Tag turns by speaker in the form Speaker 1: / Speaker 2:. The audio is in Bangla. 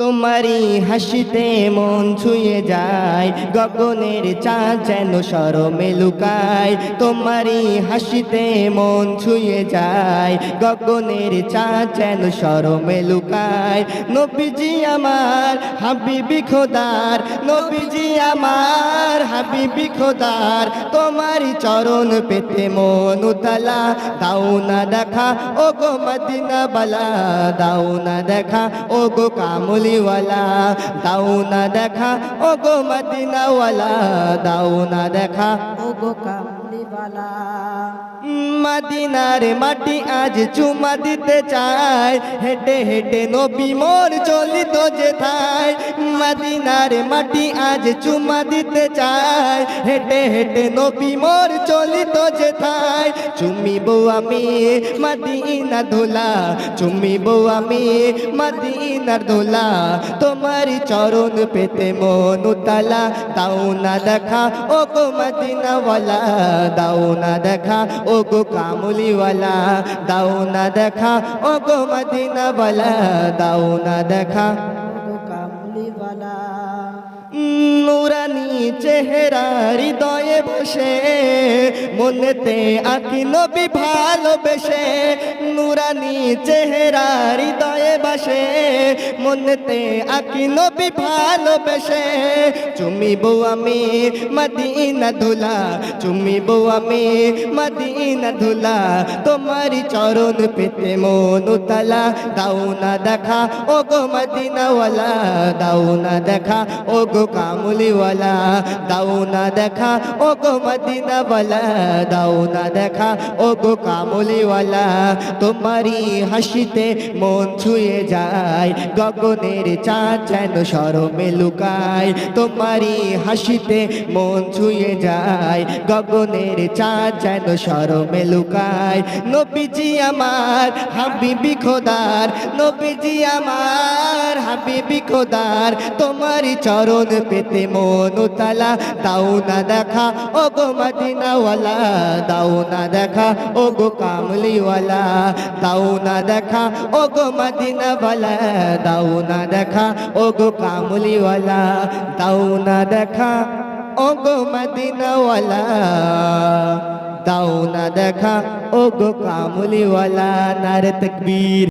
Speaker 1: তোমারই হাসিতে মন ছুঁয়ে যায়, গগনের চাঁদ যেন সরমে লুকায়। তোমারই হাসিতে মন ছুঁয়ে যায়, গগনের চাঁদ যেন সরমে লুকায়। নবীজি আমার হাবিবি খোদার, নবীজি আমার হাবিবি খোদার তোমার চরণ পেতে মন উতলা। দাও না দেখা ও গো মদিনা বালা দাও না দেখা ও গো কামলিওয়ালা। দাও না দেখা ও গো মদিনাওয়ালা। দাও না দেখা
Speaker 2: ও গো কামলিওয়ালা
Speaker 1: মদিনার মাটি আজ চুমা দিতে চায়। হেঁটে হেঁটে নবী মোর চলিত যেথায় মদিনার মাটি আজ চুমা দিতে চায়। হেঁটে হেঁটে নবী মোর চলিত যেথায় চুমিব আমি মদিনা ধুলা। চুমিব আমি মদিনার ধুলা। তোমার চরণ পেতে মন উতালা। তাও না দেখা ও গো মদিনাওয়ালা। দাও না দেখা, ও গো কামুলিওয়ালা, দাও না দেখা, ও গো মদিনাওয়ালা, দাও না দেখা। নুরানি চেহারা হৃদয়ে বসে, মনেতে আঁকি নবী ভালোবেসে নুরানি চেহারা হৃদয়ে বসে মনেতে আঁকি নবী ভালোবেসে। চুমিব আমি মদিনা ধুলা, চুমিব আমি মদিনা ধুলা, তোমারি চরণ পেতে মন উতলা। দাও না দেখা ও গো মদিনাওয়ালা, দাও না দেখা ও গো কামলিওয়ালা। দাও না দেখা ও গো মদিনাওয়ালা, দাও না দেখা ও গো কামলিওয়ালা। তোমারি হাসিতে মন ছুঁয়ে যায়। গগনের চাঁদ যেন সরমে লুকায়। তোমারি হাসিতে মন ছুঁয়ে যায়। গগনের চাঁদ যেন সরমে লুকায়। নবীজি আমার হাবিবি খোদার, নবীজি আমার হাবিবি খোদার। তোমারই চরণ পেতে মন উতালা। দাও না দেখা ও গো মদিনাওয়ালা, দাও না দেখা ও গো কামলিওয়ালা। দাও না দেখা ও গো মদিনাওয়ালা দাও না দেখা ও গো কামলিওয়ালা দাও না দেখা ও গো মদিনাওয়ালা দাও না দেখা ও গো কামলিওয়ালা নারে তকবীর